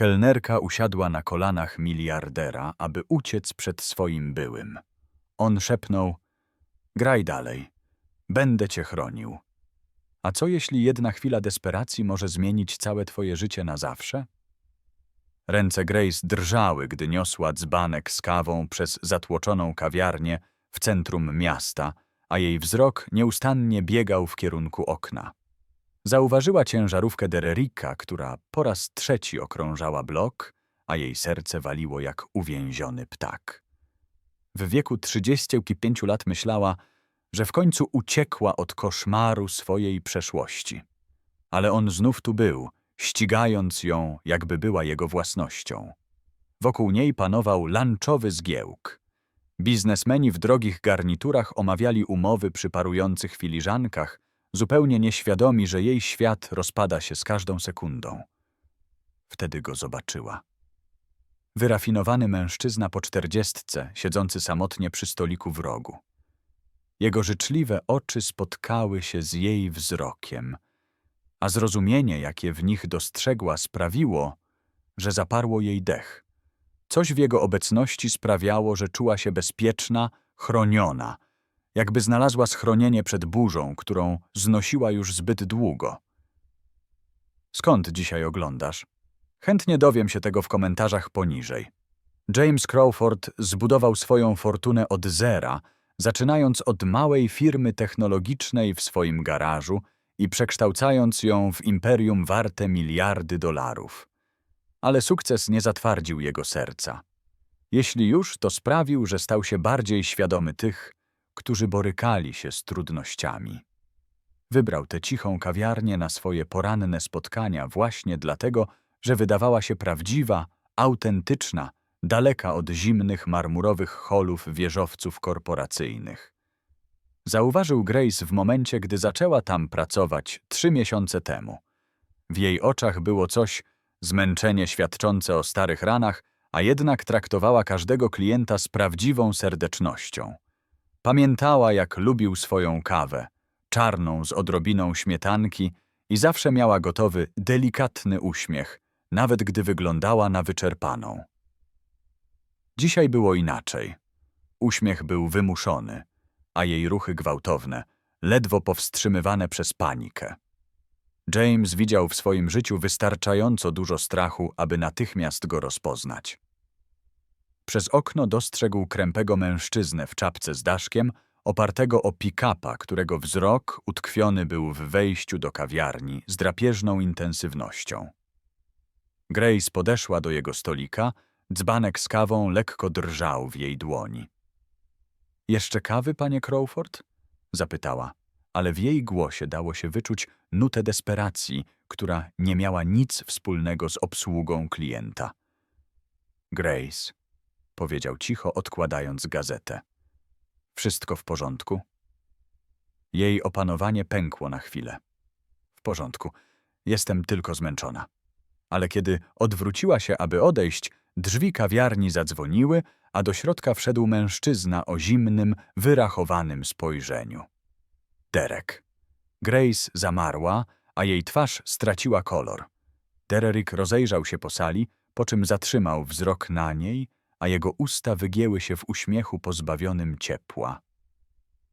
Kelnerka usiadła na kolanach miliardera, aby uciec przed swoim byłym. On szepnął, graj dalej, będę cię chronił. A co jeśli jedna chwila desperacji może zmienić całe twoje życie na zawsze? Ręce Grace drżały, gdy niosła dzbanek z kawą przez zatłoczoną kawiarnię w centrum miasta, a jej wzrok nieustannie biegał w kierunku okna. Zauważyła ciężarówkę Dererika, która po raz trzeci okrążała blok, a jej serce waliło jak uwięziony ptak. W wieku 35 lat myślała, że w końcu uciekła od koszmaru swojej przeszłości. Ale on znów tu był, ścigając ją, jakby była jego własnością. Wokół niej panował lanczowy zgiełk. Biznesmeni w drogich garniturach omawiali umowy przy parujących filiżankach, zupełnie nieświadomi, że jej świat rozpada się z każdą sekundą. Wtedy go zobaczyła. Wyrafinowany mężczyzna po czterdziestce, siedzący samotnie przy stoliku w rogu. Jego życzliwe oczy spotkały się z jej wzrokiem, a zrozumienie, jakie w nich dostrzegła, sprawiło, że zaparło jej dech. Coś w jego obecności sprawiało, że czuła się bezpieczna, chroniona, jakby znalazła schronienie przed burzą, którą znosiła już zbyt długo. Skąd dzisiaj oglądasz? Chętnie dowiem się tego w komentarzach poniżej. James Crawford zbudował swoją fortunę od zera, zaczynając od małej firmy technologicznej w swoim garażu i przekształcając ją w imperium warte miliardy dolarów. Ale sukces nie zatwardził jego serca. Jeśli już, to sprawił, że stał się bardziej świadomy tych, którzy borykali się z trudnościami. Wybrał tę cichą kawiarnię na swoje poranne spotkania właśnie dlatego, że wydawała się prawdziwa, autentyczna, daleka od zimnych marmurowych holów wieżowców korporacyjnych. Zauważył Grace w momencie, gdy zaczęła tam pracować trzy miesiące temu. W jej oczach było coś, zmęczenie świadczące o starych ranach, a jednak traktowała każdego klienta z prawdziwą serdecznością. Pamiętała, jak lubił swoją kawę, czarną z odrobiną śmietanki i zawsze miała gotowy delikatny uśmiech, nawet gdy wyglądała na wyczerpaną. Dzisiaj było inaczej. Uśmiech był wymuszony, a jej ruchy gwałtowne, ledwo powstrzymywane przez panikę. James widział w swoim życiu wystarczająco dużo strachu, aby natychmiast go rozpoznać. Przez okno dostrzegł krępego mężczyznę w czapce z daszkiem, opartego o pick-upa, którego wzrok utkwiony był w wejściu do kawiarni z drapieżną intensywnością. Grace podeszła do jego stolika, dzbanek z kawą lekko drżał w jej dłoni. Jeszcze kawy, panie Crawford? zapytała, ale w jej głosie dało się wyczuć nutę desperacji, która nie miała nic wspólnego z obsługą klienta. Grace, powiedział cicho, odkładając gazetę. Wszystko w porządku? Jej opanowanie pękło na chwilę. W porządku, jestem tylko zmęczona. Ale kiedy odwróciła się, aby odejść, drzwi kawiarni zadzwoniły, a do środka wszedł mężczyzna o zimnym, wyrachowanym spojrzeniu. Derek. Grace zamarła, a jej twarz straciła kolor. Derek rozejrzał się po sali, po czym zatrzymał wzrok na niej, a jego usta wygięły się w uśmiechu pozbawionym ciepła.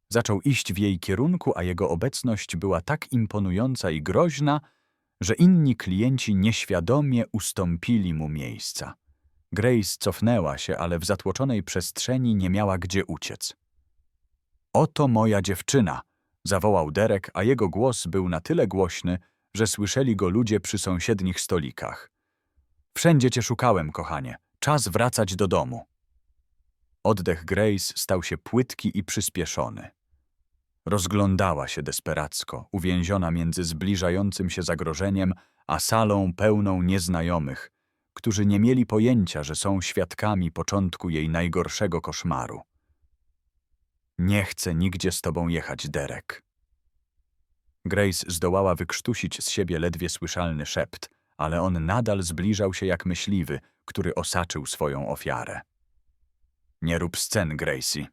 Zaczął iść w jej kierunku, a jego obecność była tak imponująca i groźna, że inni klienci nieświadomie ustąpili mu miejsca. Grace cofnęła się, ale w zatłoczonej przestrzeni nie miała gdzie uciec. Oto moja dziewczyna, zawołał Derek, a jego głos był na tyle głośny, że słyszeli go ludzie przy sąsiednich stolikach. Wszędzie cię szukałem, kochanie. Czas wracać do domu. Oddech Grace stał się płytki i przyspieszony. Rozglądała się desperacko, uwięziona między zbliżającym się zagrożeniem a salą pełną nieznajomych, którzy nie mieli pojęcia, że są świadkami początku jej najgorszego koszmaru. Nie chcę nigdzie z tobą jechać, Derek. Grace zdołała wykrztusić z siebie ledwie słyszalny szept, ale on nadal zbliżał się jak myśliwy, który osaczył swoją ofiarę. Nie rób scen, Gracie.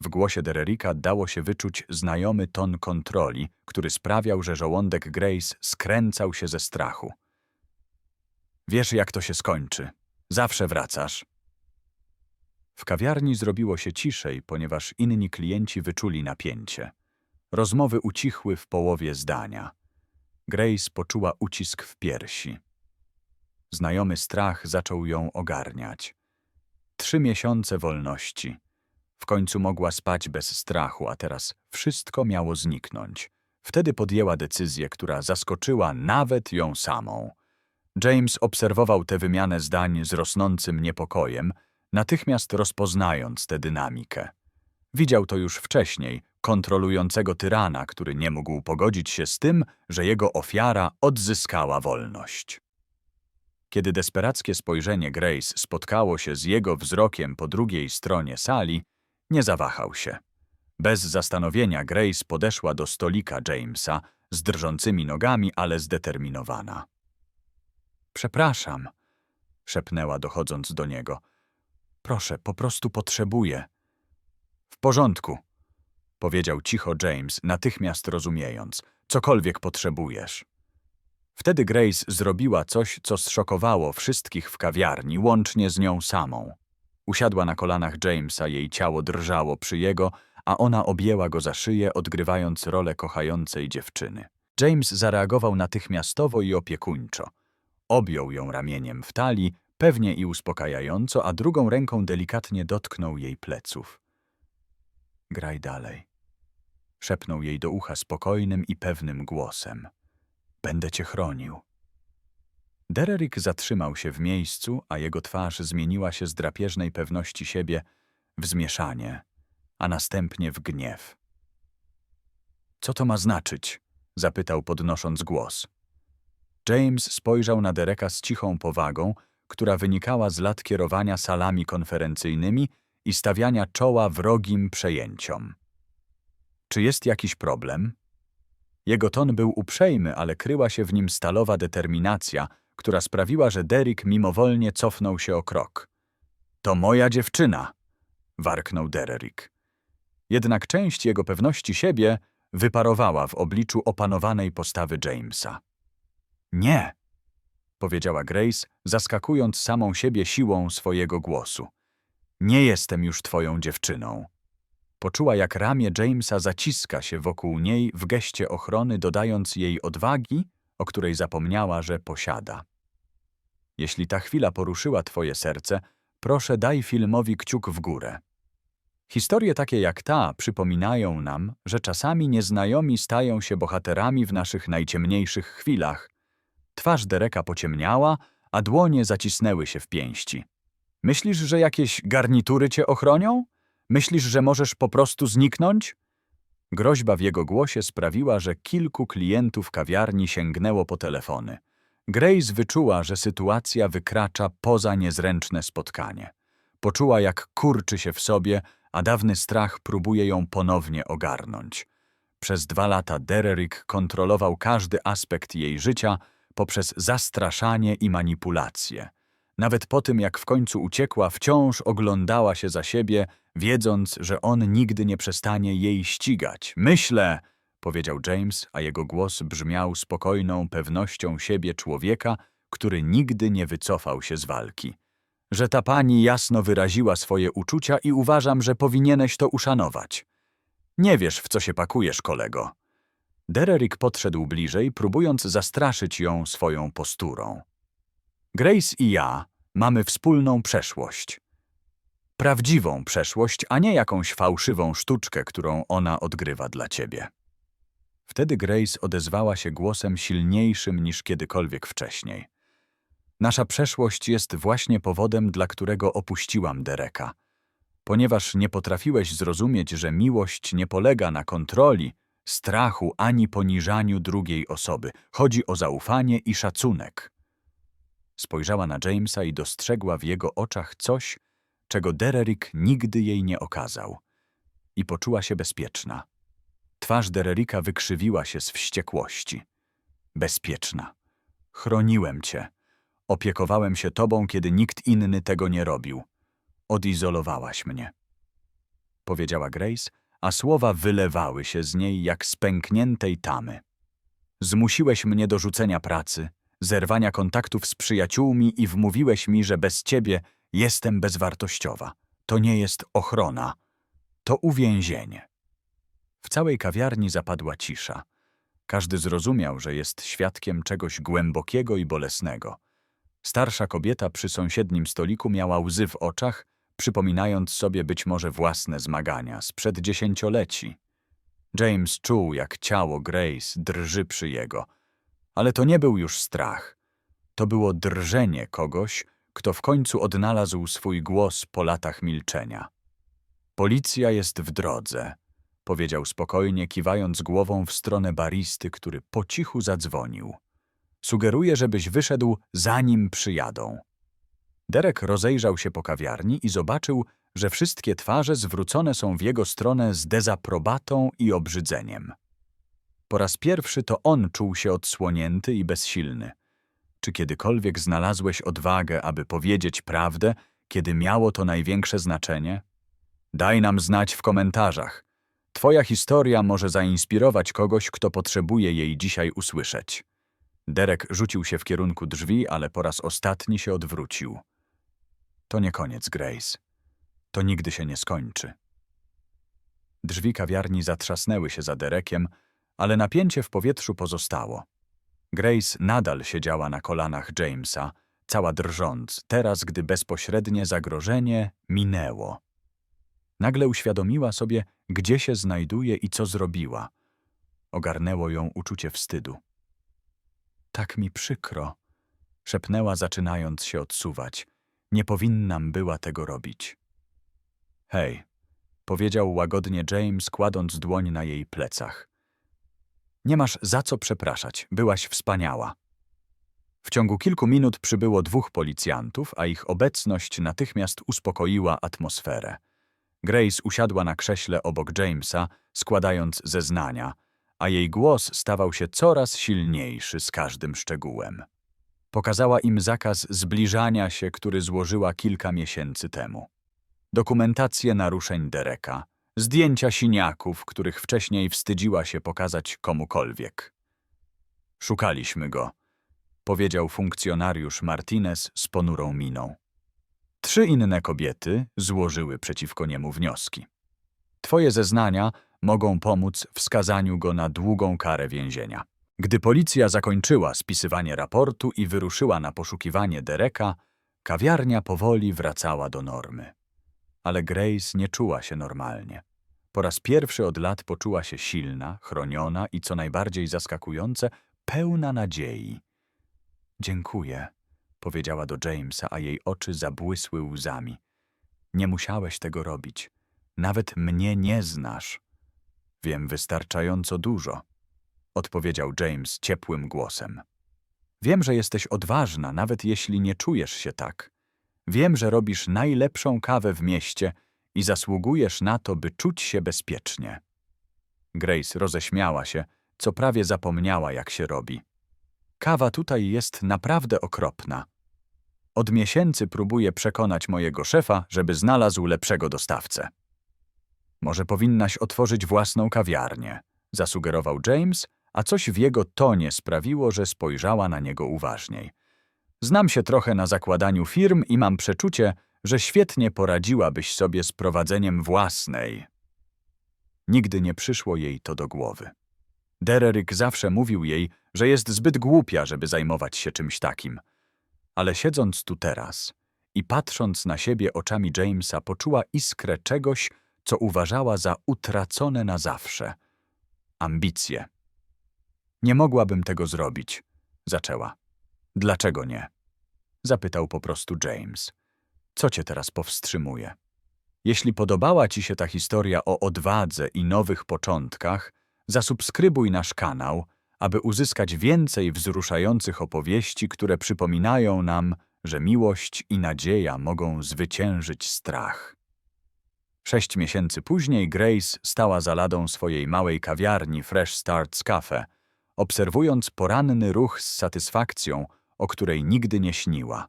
W głosie Dererika dało się wyczuć znajomy ton kontroli, który sprawiał, że żołądek Grace skręcał się ze strachu. Wiesz, jak to się skończy. Zawsze wracasz. W kawiarni zrobiło się ciszej, ponieważ inni klienci wyczuli napięcie. Rozmowy ucichły w połowie zdania. Grace poczuła ucisk w piersi. Znajomy strach zaczął ją ogarniać. Trzy miesiące wolności. W końcu mogła spać bez strachu, a teraz wszystko miało zniknąć. Wtedy podjęła decyzję, która zaskoczyła nawet ją samą. James obserwował tę wymianę zdań z rosnącym niepokojem, natychmiast rozpoznając tę dynamikę. Widział to już wcześniej, kontrolującego tyrana, który nie mógł pogodzić się z tym, że jego ofiara odzyskała wolność. Kiedy desperackie spojrzenie Grace spotkało się z jego wzrokiem po drugiej stronie sali, nie zawahał się. Bez zastanowienia Grace podeszła do stolika Jamesa z drżącymi nogami, ale zdeterminowana. Przepraszam, szepnęła dochodząc do niego. Proszę, po prostu potrzebuję. W porządku, powiedział cicho James, natychmiast rozumiejąc. Cokolwiek potrzebujesz. Wtedy Grace zrobiła coś, co zszokowało wszystkich w kawiarni, łącznie z nią samą. Usiadła na kolanach Jamesa, jej ciało drżało przy jego, a ona objęła go za szyję, odgrywając rolę kochającej dziewczyny. James zareagował natychmiastowo i opiekuńczo. Objął ją ramieniem w talii, pewnie i uspokajająco, a drugą ręką delikatnie dotknął jej pleców. Graj dalej. Szepnął jej do ucha spokojnym i pewnym głosem. Będę cię chronił. Dererick zatrzymał się w miejscu, a jego twarz zmieniła się z drapieżnej pewności siebie w zmieszanie, a następnie w gniew. Co to ma znaczyć? zapytał podnosząc głos. James spojrzał na Dereka z cichą powagą, która wynikała z lat kierowania salami konferencyjnymi i stawiania czoła wrogim przejęciom. Czy jest jakiś problem? Jego ton był uprzejmy, ale kryła się w nim stalowa determinacja, która sprawiła, że Derek mimowolnie cofnął się o krok. To moja dziewczyna, warknął Derrick. Jednak część jego pewności siebie wyparowała w obliczu opanowanej postawy Jamesa. Nie, powiedziała Grace, zaskakując samą siebie siłą swojego głosu. Nie jestem już twoją dziewczyną. Poczuła, jak ramię Jamesa zaciska się wokół niej w geście ochrony, dodając jej odwagi, o której zapomniała, że posiada. Jeśli ta chwila poruszyła twoje serce, proszę daj filmowi kciuk w górę. Historie takie jak ta przypominają nam, że czasami nieznajomi stają się bohaterami w naszych najciemniejszych chwilach. Twarz Dereka pociemniała, a dłonie zacisnęły się w pięści. Myślisz, że jakieś garnitury cię ochronią? Myślisz, że możesz po prostu zniknąć? Groźba w jego głosie sprawiła, że kilku klientów kawiarni sięgnęło po telefony. Grace wyczuła, że sytuacja wykracza poza niezręczne spotkanie. Poczuła, jak kurczy się w sobie, a dawny strach próbuje ją ponownie ogarnąć. Przez dwa lata Derrick kontrolował każdy aspekt jej życia poprzez zastraszanie i manipulacje. Nawet po tym, jak w końcu uciekła, wciąż oglądała się za siebie, wiedząc, że on nigdy nie przestanie jej ścigać. Myślę, powiedział James, a jego głos brzmiał spokojną pewnością siebie człowieka, który nigdy nie wycofał się z walki. Że ta pani jasno wyraziła swoje uczucia i uważam, że powinieneś to uszanować. Nie wiesz, w co się pakujesz, kolego. Derrick podszedł bliżej, próbując zastraszyć ją swoją posturą. Grace i ja mamy wspólną przeszłość. Prawdziwą przeszłość, a nie jakąś fałszywą sztuczkę, którą ona odgrywa dla ciebie. Wtedy Grace odezwała się głosem silniejszym niż kiedykolwiek wcześniej. Nasza przeszłość jest właśnie powodem, dla którego opuściłam Dereka. Ponieważ nie potrafiłeś zrozumieć, że miłość nie polega na kontroli, strachu ani poniżaniu drugiej osoby. Chodzi o zaufanie i szacunek. Spojrzała na Jamesa i dostrzegła w jego oczach coś, czego Dererick nigdy jej nie okazał. I poczuła się bezpieczna. Twarz Dererika wykrzywiła się z wściekłości. Bezpieczna. Chroniłem cię. Opiekowałem się tobą, kiedy nikt inny tego nie robił. Odizolowałaś mnie. Powiedziała Grace, a słowa wylewały się z niej jak z pękniętej tamy. Zmusiłeś mnie do rzucenia pracy, zerwania kontaktów z przyjaciółmi i wmówiłeś mi, że bez ciebie jestem bezwartościowa. To nie jest ochrona. To uwięzienie. W całej kawiarni zapadła cisza. Każdy zrozumiał, że jest świadkiem czegoś głębokiego i bolesnego. Starsza kobieta przy sąsiednim stoliku miała łzy w oczach, przypominając sobie być może własne zmagania sprzed dziesięcioleci. James czuł, jak ciało Grace drży przy jego. Ale to nie był już strach. To było drżenie kogoś, kto w końcu odnalazł swój głos po latach milczenia. Policja jest w drodze, powiedział spokojnie, kiwając głową w stronę baristy, który po cichu zadzwonił. Sugeruję, żebyś wyszedł, zanim przyjadą. Derek rozejrzał się po kawiarni i zobaczył, że wszystkie twarze zwrócone są w jego stronę z dezaprobatą i obrzydzeniem. Po raz pierwszy to on czuł się odsłonięty i bezsilny. Czy kiedykolwiek znalazłeś odwagę, aby powiedzieć prawdę, kiedy miało to największe znaczenie? Daj nam znać w komentarzach. Twoja historia może zainspirować kogoś, kto potrzebuje jej dzisiaj usłyszeć. Derek rzucił się w kierunku drzwi, ale po raz ostatni się odwrócił. To nie koniec, Grace. To nigdy się nie skończy. Drzwi kawiarni zatrzasnęły się za Derekiem, ale napięcie w powietrzu pozostało. Grace nadal siedziała na kolanach Jamesa, cała drżąc, teraz gdy bezpośrednie zagrożenie minęło. Nagle uświadomiła sobie, gdzie się znajduje i co zrobiła. Ogarnęło ją uczucie wstydu. Tak mi przykro, szepnęła, zaczynając się odsuwać. Nie powinnam była tego robić. Hej, powiedział łagodnie James, kładąc dłoń na jej plecach. Nie masz za co przepraszać, byłaś wspaniała. W ciągu kilku minut przybyło dwóch policjantów, a ich obecność natychmiast uspokoiła atmosferę. Grace usiadła na krześle obok Jamesa, składając zeznania, a jej głos stawał się coraz silniejszy z każdym szczegółem. Pokazała im zakaz zbliżania się, który złożyła kilka miesięcy temu. Dokumentację naruszeń Dereka, zdjęcia siniaków, których wcześniej wstydziła się pokazać komukolwiek. Szukaliśmy go, powiedział funkcjonariusz Martinez z ponurą miną. Trzy inne kobiety złożyły przeciwko niemu wnioski. Twoje zeznania mogą pomóc w skazaniu go na długą karę więzienia. Gdy policja zakończyła spisywanie raportu i wyruszyła na poszukiwanie Dereka, kawiarnia powoli wracała do normy. Ale Grace nie czuła się normalnie. Po raz pierwszy od lat poczuła się silna, chroniona i co najbardziej zaskakujące, pełna nadziei. Dziękuję, powiedziała do Jamesa, a jej oczy zabłysły łzami. Nie musiałeś tego robić. Nawet mnie nie znasz. Wiem wystarczająco dużo, odpowiedział James ciepłym głosem. Wiem, że jesteś odważna, nawet jeśli nie czujesz się tak. Wiem, że robisz najlepszą kawę w mieście i zasługujesz na to, by czuć się bezpiecznie. Grace roześmiała się, co prawie zapomniała, jak się robi. Kawa tutaj jest naprawdę okropna. Od miesięcy próbuję przekonać mojego szefa, żeby znalazł lepszego dostawcę. Może powinnaś otworzyć własną kawiarnię, zasugerował James, a coś w jego tonie sprawiło, że spojrzała na niego uważniej. Znam się trochę na zakładaniu firm i mam przeczucie, że świetnie poradziłabyś sobie z prowadzeniem własnej. Nigdy nie przyszło jej to do głowy. Dereryk zawsze mówił jej, że jest zbyt głupia, żeby zajmować się czymś takim. Ale siedząc tu teraz i patrząc na siebie oczami Jamesa, poczuła iskrę czegoś, co uważała za utracone na zawsze. Ambicje. Nie mogłabym tego zrobić, zaczęła. Dlaczego nie? Zapytał po prostu James. Co cię teraz powstrzymuje? Jeśli podobała ci się ta historia o odwadze i nowych początkach, zasubskrybuj nasz kanał, aby uzyskać więcej wzruszających opowieści, które przypominają nam, że miłość i nadzieja mogą zwyciężyć strach. Sześć miesięcy później Grace stała za ladą swojej małej kawiarni Fresh Starts Cafe, obserwując poranny ruch z satysfakcją, o której nigdy nie śniła.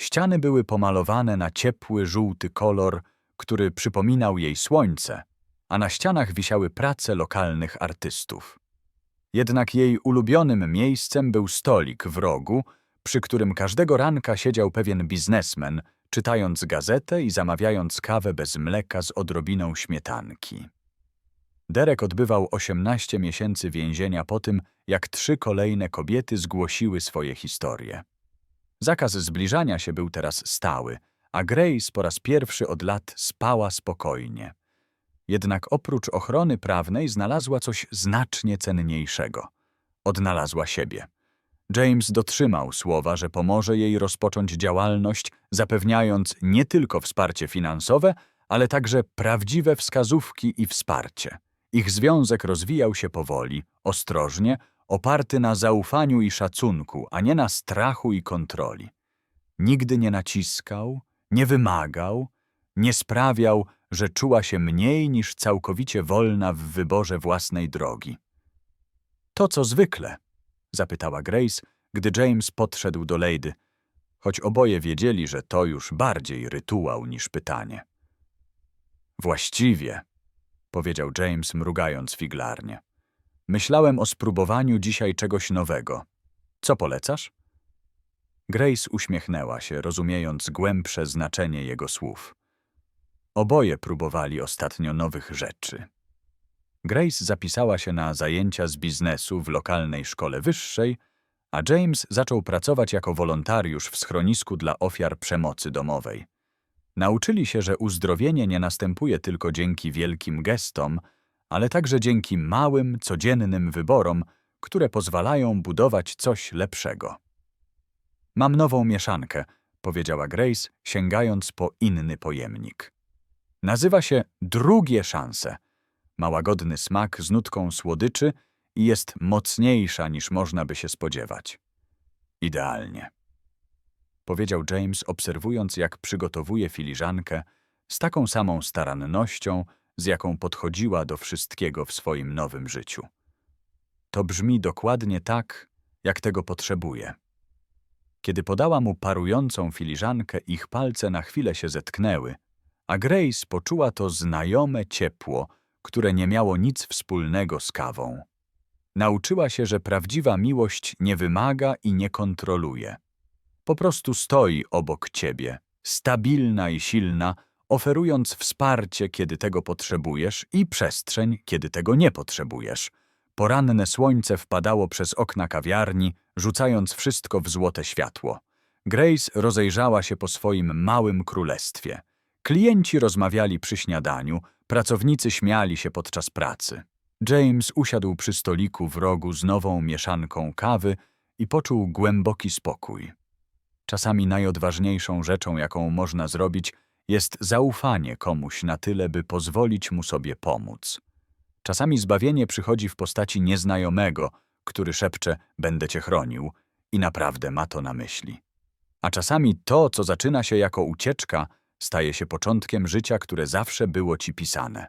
Ściany były pomalowane na ciepły, żółty kolor, który przypominał jej słońce, a na ścianach wisiały prace lokalnych artystów. Jednak jej ulubionym miejscem był stolik w rogu, przy którym każdego ranka siedział pewien biznesmen, czytając gazetę i zamawiając kawę bez mleka z odrobiną śmietanki. Derek odbywał 18 miesięcy więzienia po tym, jak trzy kolejne kobiety zgłosiły swoje historie. Zakaz zbliżania się był teraz stały, a Grace po raz pierwszy od lat spała spokojnie. Jednak oprócz ochrony prawnej znalazła coś znacznie cenniejszego. Odnalazła siebie. James dotrzymał słowa, że pomoże jej rozpocząć działalność, zapewniając nie tylko wsparcie finansowe, ale także prawdziwe wskazówki i wsparcie. Ich związek rozwijał się powoli, ostrożnie, oparty na zaufaniu i szacunku, a nie na strachu i kontroli. Nigdy nie naciskał, nie wymagał, nie sprawiał, że czuła się mniej niż całkowicie wolna w wyborze własnej drogi. To co zwykle? zapytała Grace, gdy James podszedł do Lady, choć oboje wiedzieli, że to już bardziej rytuał niż pytanie. Właściwie, powiedział James, mrugając figlarnie. Myślałem o spróbowaniu dzisiaj czegoś nowego. Co polecasz? Grace uśmiechnęła się, rozumiejąc głębsze znaczenie jego słów. Oboje próbowali ostatnio nowych rzeczy. Grace zapisała się na zajęcia z biznesu w lokalnej szkole wyższej, a James zaczął pracować jako wolontariusz w schronisku dla ofiar przemocy domowej. Nauczyli się, że uzdrowienie nie następuje tylko dzięki wielkim gestom, ale także dzięki małym, codziennym wyborom, które pozwalają budować coś lepszego. Mam nową mieszankę, powiedziała Grace, sięgając po inny pojemnik. Nazywa się drugie szanse. Ma łagodny smak z nutką słodyczy i jest mocniejsza niż można by się spodziewać. Idealnie. Powiedział James, obserwując, jak przygotowuje filiżankę z taką samą starannością, z jaką podchodziła do wszystkiego w swoim nowym życiu. To brzmi dokładnie tak, jak tego potrzebuje. Kiedy podała mu parującą filiżankę, ich palce na chwilę się zetknęły, a Grace poczuła to znajome ciepło, które nie miało nic wspólnego z kawą. Nauczyła się, że prawdziwa miłość nie wymaga i nie kontroluje. Po prostu stoi obok ciebie, stabilna i silna, oferując wsparcie, kiedy tego potrzebujesz i przestrzeń, kiedy tego nie potrzebujesz. Poranne słońce wpadało przez okna kawiarni, rzucając wszystko w złote światło. Grace rozejrzała się po swoim małym królestwie. Klienci rozmawiali przy śniadaniu, pracownicy śmiali się podczas pracy. James usiadł przy stoliku w rogu z nową mieszanką kawy i poczuł głęboki spokój. Czasami najodważniejszą rzeczą, jaką można zrobić, jest zaufanie komuś na tyle, by pozwolić mu sobie pomóc. Czasami zbawienie przychodzi w postaci nieznajomego, który szepcze będę cię chronił i naprawdę ma to na myśli. A czasami to, co zaczyna się jako ucieczka, staje się początkiem życia, które zawsze było ci pisane.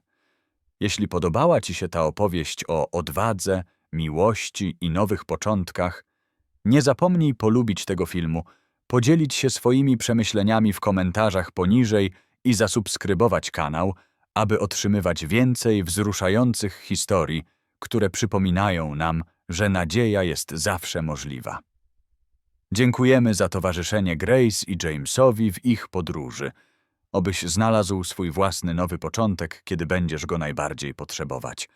Jeśli podobała ci się ta opowieść o odwadze, miłości i nowych początkach, nie zapomnij polubić tego filmu, podzielić się swoimi przemyśleniami w komentarzach poniżej i zasubskrybować kanał, aby otrzymywać więcej wzruszających historii, które przypominają nam, że nadzieja jest zawsze możliwa. Dziękujemy za towarzyszenie Grace i Jamesowi w ich podróży. Obyś znalazł swój własny nowy początek, kiedy będziesz go najbardziej potrzebować.